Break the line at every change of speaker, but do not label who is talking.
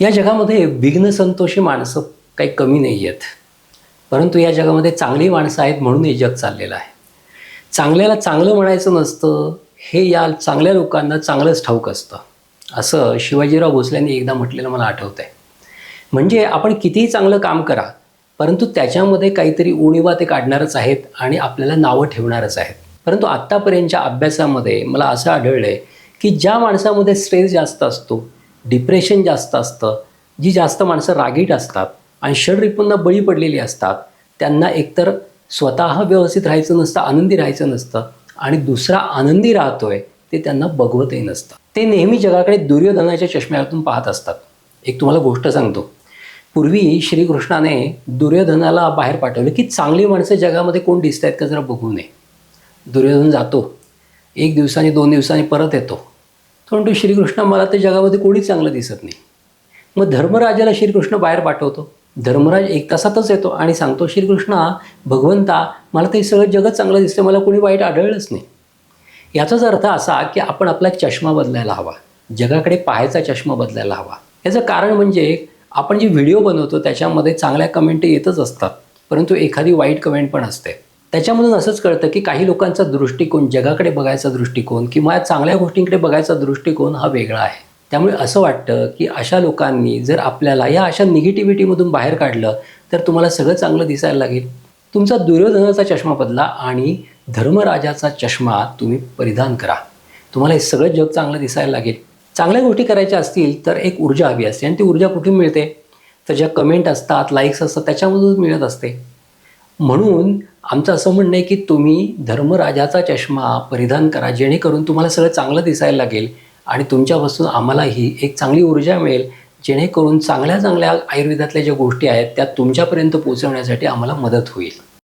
या जगामध्ये विघ्न संतोषी माणसं काही कमी नाही आहेत परंतु या जगामध्ये चांगली माणसं आहेत म्हणून हे जग चाललेलं आहे. चांगल्याला चांगलं म्हणायचं नसतं हे या चांगल्या लोकांना चांगलंच ठाऊक असतं. असं शिवाजीराव भोसलेंनी एकदा म्हटलेलं मला आठवतं आहे म्हणजे आपण कितीही चांगलं काम करा परंतु त्याच्यामध्ये काहीतरी उणीवा ते काढणारच आहेत आणि आपल्याला नावं ठेवणारच आहेत. परंतु आत्तापर्यंतच्या अभ्यासामध्ये मला असं आढळलं आहे की ज्या माणसामध्ये स्ट्रेस जास्त असतो डिप्रेशन जास्त असतं जी जास्त माणसं रागीट असतात आणि षडरिपूंना बळी पडलेली असतात त्यांना एकतर स्वतः व्यवस्थित राहायचं नसतं आनंदी राहायचं नसतं आणि दुसरा आनंदी राहतोय ते त्यांना बघवतही नसतं. ते नेहमी जगाकडे दुर्योधनाच्या चष्म्यातून पाहत असतात. एक तुम्हाला गोष्ट सांगतो. पूर्वी श्रीकृष्णाने दुर्योधनाला बाहेर पाठवलं की चांगली माणसं जगामध्ये कोण दिसत आहेत का जरा बघू नये. दुर्योधन जातो. एक दिवसाने दोन दिवसांनी परत येतो. तो म्हणतो श्रीकृष्ण मला ते जगामध्ये कोणीच चांगलं दिसत नाही. मग धर्मराजाला श्रीकृष्ण बाहेर पाठवतो. धर्मराज एक तासातच येतो आणि सांगतो श्रीकृष्णा भगवंता मला ते सगळं जगत चांगलं दिसतं मला कोणी वाईट आढळलंच नाही. याचाच अर्थ असा की आपण आपला चष्मा बदलायला हवा. जगाकडे पाहायचा चष्मा बदलायला हवा. याचं कारण म्हणजे आपण जे व्हिडिओ बनवतो त्याच्यामध्ये चांगल्या कमेंट येतच असतात परंतु एखादी वाईट कमेंट पण असते. त्याच्यामधून असंच कळतं की काही लोकांचा दृष्टिकोन जगाकडे बघायचा दृष्टिकोन किंवा या चांगल्या गोष्टींकडे बघायचा दृष्टिकोन हा वेगळा आहे. त्यामुळे असं वाटतं की अशा लोकांनी जर आपल्याला या अशा निगेटिव्हिटीमधून बाहेर काढलं तर तुम्हाला सगळं चांगलं दिसायला लागेल. तुमचा दुर्योधनाचा चष्मा बदला आणि धर्मराजाचा चष्मा तुम्ही परिधान करा. तुम्हाला हे सगळं जग चांगलं दिसायला लागेल. चांगल्या गोष्टी करायच्या असतील तर एक ऊर्जा हवी असते आणि ती ऊर्जा कुठून मिळते? तर ज्या कमेंट असतात लाईक्स असतात त्याच्यामधूनच मिळत असते. म्हणून आमचं असं म्हणणं आहे की तुम्ही धर्मराजाचा चष्मा परिधान करा जेणेकरून तुम्हाला सगळं चांगलं दिसायला लागेल आणि तुमच्यापासून आम्हालाही एक चांगली ऊर्जा मिळेल जेणेकरून चांगल्या चांगल्या आयुर्वेदातल्या ज्या गोष्टी आहेत त्या तुमच्यापर्यंत पोहोचवण्यासाठी आम्हाला मदत होईल.